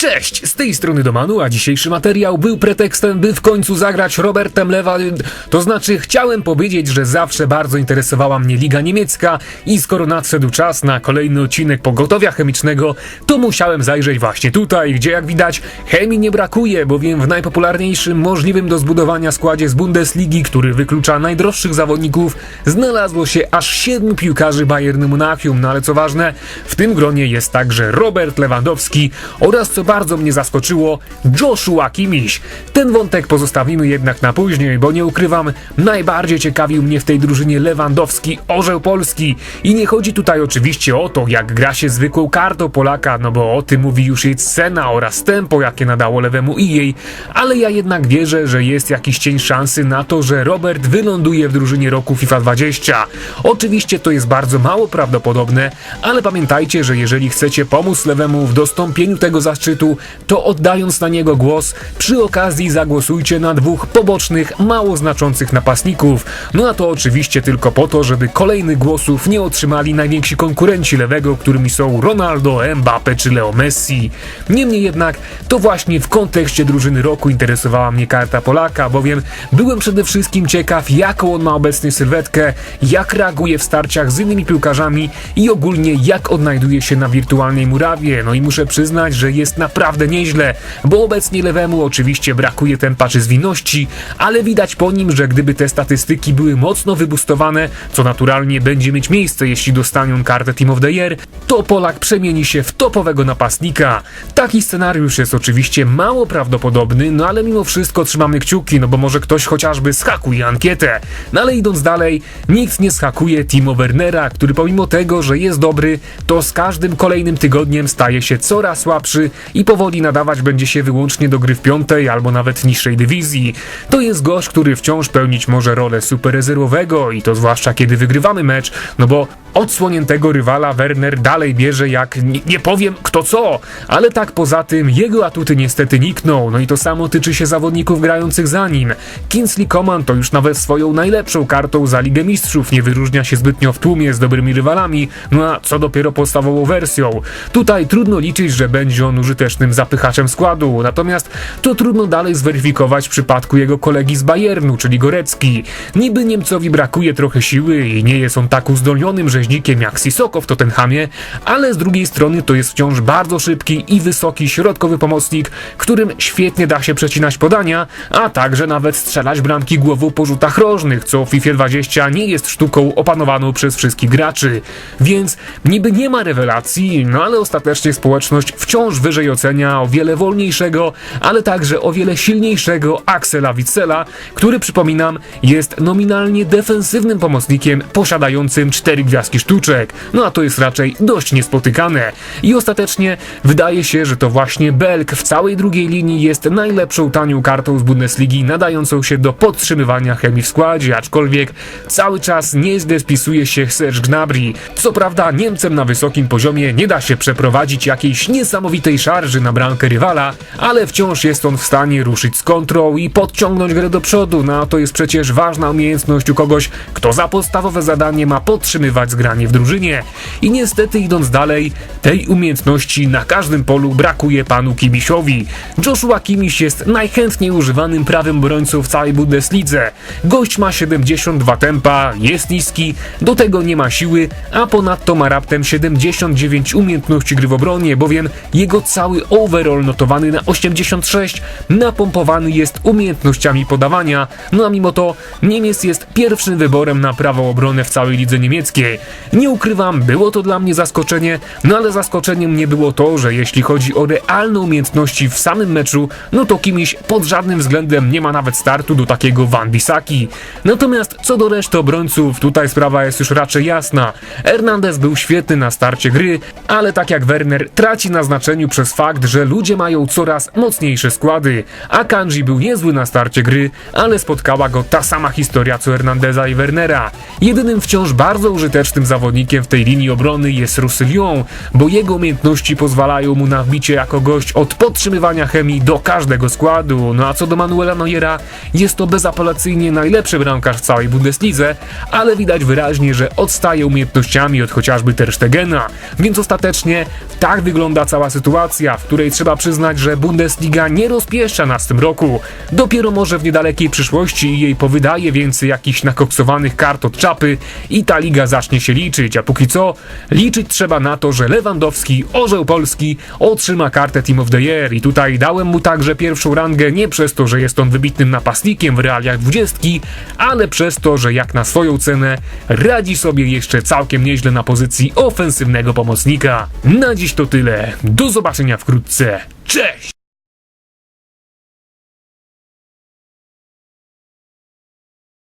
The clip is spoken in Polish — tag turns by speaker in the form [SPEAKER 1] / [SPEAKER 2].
[SPEAKER 1] Cześć, z tej strony Domanu, a dzisiejszy materiał był pretekstem, by w końcu zagrać Robertem Lewa... To znaczy, chciałem powiedzieć, że zawsze bardzo interesowała mnie Liga Niemiecka i skoro nadszedł czas na kolejny odcinek pogotowia chemicznego, to musiałem zajrzeć właśnie tutaj, gdzie jak widać chemii nie brakuje, bowiem w najpopularniejszym możliwym do zbudowania składzie z Bundesligi, który wyklucza najdroższych zawodników, znalazło się aż siedmiu piłkarzy Bayernu Monachium, no ale co ważne, w tym gronie jest także Robert Lewandowski oraz co bardzo mnie zaskoczyło, Joshua Kimmich. Ten wątek pozostawimy jednak na później, bo nie ukrywam, najbardziej ciekawił mnie w tej drużynie Lewandowski, orzeł Polski. I nie chodzi tutaj oczywiście o to, jak gra się zwykłą kartą Polaka, no bo o tym mówi już jej cena oraz tempo, jakie nadało lewemu i jej, ale ja jednak wierzę, że jest jakiś cień szansy na to, że Robert wyląduje w drużynie roku FIFA 20. Oczywiście to jest bardzo mało prawdopodobne, ale pamiętajcie, że jeżeli chcecie pomóc lewemu w dostąpieniu tego zaszczytu, to oddając na niego głos, przy okazji zagłosujcie na dwóch pobocznych, mało znaczących napastników. No a to oczywiście tylko po to, żeby kolejnych głosów nie otrzymali najwięksi konkurenci lewego, którymi są Ronaldo, Mbappe czy Leo Messi. Niemniej jednak, to właśnie w kontekście drużyny roku interesowała mnie karta Polaka, bowiem byłem przede wszystkim ciekaw, jaką on ma obecnie sylwetkę, jak reaguje w starciach z innymi piłkarzami i ogólnie jak odnajduje się na wirtualnej murawie. No i muszę przyznać, że jest naprawdę nieźle, bo obecnie lewemu oczywiście brakuje tempa czy zwinności, ale widać po nim, że gdyby te statystyki były mocno wybustowane, co naturalnie będzie mieć miejsce, jeśli dostanie on kartę Team of the Year, to Polak przemieni się w topowego napastnika. Taki scenariusz jest oczywiście mało prawdopodobny, no ale mimo wszystko trzymamy kciuki, no bo może ktoś chociażby schakuje ankietę. No ale idąc dalej, nikt nie schakuje Timo Wernera, który pomimo tego, że jest dobry, to z każdym kolejnym tygodniem staje się coraz słabszy powoli nadawać będzie się wyłącznie do gry w piątej albo nawet niższej dywizji. To jest gość, który wciąż pełnić może rolę superrezerwowego i to zwłaszcza kiedy wygrywamy mecz, no bo odsłoniętego rywala Werner dalej bierze jak nie, nie powiem kto co, ale tak poza tym jego atuty niestety nikną, no i to samo tyczy się zawodników grających za nim. Kingsley Coman to już nawet swoją najlepszą kartą za Ligę Mistrzów nie wyróżnia się zbytnio w tłumie z dobrymi rywalami, no a co dopiero podstawową wersją. Tutaj trudno liczyć, że będzie on użytecznym zapychaczem składu, natomiast to trudno dalej zweryfikować w przypadku jego kolegi z Bayernu, czyli Gorecki. Niby Niemcowi brakuje trochę siły i nie jest on tak uzdolnionym rzeźnikiem jak Sissoko w Tottenhamie, ale z drugiej strony to jest wciąż bardzo szybki i wysoki środkowy pomocnik, którym świetnie da się przecinać podania, a także nawet strzelać bramki głową po rzutach rożnych, co w FIFA 20 nie jest sztuką opanowaną przez wszystkich graczy. Więc niby nie ma rewelacji, no ale ostatecznie społeczność wciąż wyżej ocenia o wiele wolniejszego, ale także o wiele silniejszego Axela Witzela, który przypominam jest nominalnie defensywnym pomocnikiem posiadającym cztery gwiazdki sztuczek. No a to jest raczej dość niespotykane. I ostatecznie wydaje się, że to właśnie Belk w całej drugiej linii jest najlepszą tanią kartą z Bundesligi nadającą się do podtrzymywania chemii w składzie, aczkolwiek cały czas nieźle spisuje się Serge Gnabry. Co prawda Niemcem na wysokim poziomie nie da się przeprowadzić jakiejś niesamowitej szarży na bramkę rywala, ale wciąż jest on w stanie ruszyć z kontrą i podciągnąć grę do przodu, no a to jest przecież ważna umiejętność u kogoś, kto za podstawowe zadanie ma podtrzymywać zgranie w drużynie. I niestety idąc dalej, tej umiejętności na każdym polu brakuje panu Kimisiowi. Joshua Kimiś jest najchętniej używanym prawym obrońcą w całej Bundeslidze. Gość ma 72 tempa, jest niski, do tego nie ma siły, a ponadto ma raptem 79 umiejętności gry w obronie, bowiem jego cały overall notowany na 86 napompowany jest umiejętnościami podawania, no a mimo to Niemiec jest pierwszym wyborem na prawą obronę w całej lidze niemieckiej. Nie ukrywam, było to dla mnie zaskoczenie, no ale zaskoczeniem nie było to, że jeśli chodzi o realne umiejętności w samym meczu, no to kimś pod żadnym względem nie ma nawet startu do takiego Van Bissaki. Natomiast co do reszty obrońców, tutaj sprawa jest już raczej jasna. Hernandez był świetny na starcie gry, ale tak jak Werner traci na znaczeniu przez fakt, że ludzie mają coraz mocniejsze składy. A Kanji był niezły na starcie gry, ale spotkała go ta sama historia co Hernandeza i Wernera. Jedynym wciąż bardzo użytecznym zawodnikiem w tej linii obrony jest Roussillon, bo jego umiejętności pozwalają mu na wbicie jako gość od podtrzymywania chemii do każdego składu. No a co do Manuela Neuera, jest to bezapelacyjnie najlepszy bramkarz w całej Bundeslidze, ale widać wyraźnie, że odstaje umiejętnościami od chociażby Ter Stegena, więc ostatecznie tak wygląda cała sytuacja w której trzeba przyznać, że Bundesliga nie rozpieszcza nas w tym roku. Dopiero może w niedalekiej przyszłości jej powydaje więcej jakichś nakoksowanych kart od czapy i ta liga zacznie się liczyć, a póki co liczyć trzeba na to, że Lewandowski, orzeł Polski, otrzyma kartę Team of the Year i tutaj dałem mu także pierwszą rangę nie przez to, że jest on wybitnym napastnikiem w realiach dwudziestki, ale przez to, że jak na swoją cenę radzi sobie jeszcze całkiem nieźle na pozycji ofensywnego pomocnika. Na dziś to tyle. Do zobaczenia wkrótce. Cześć!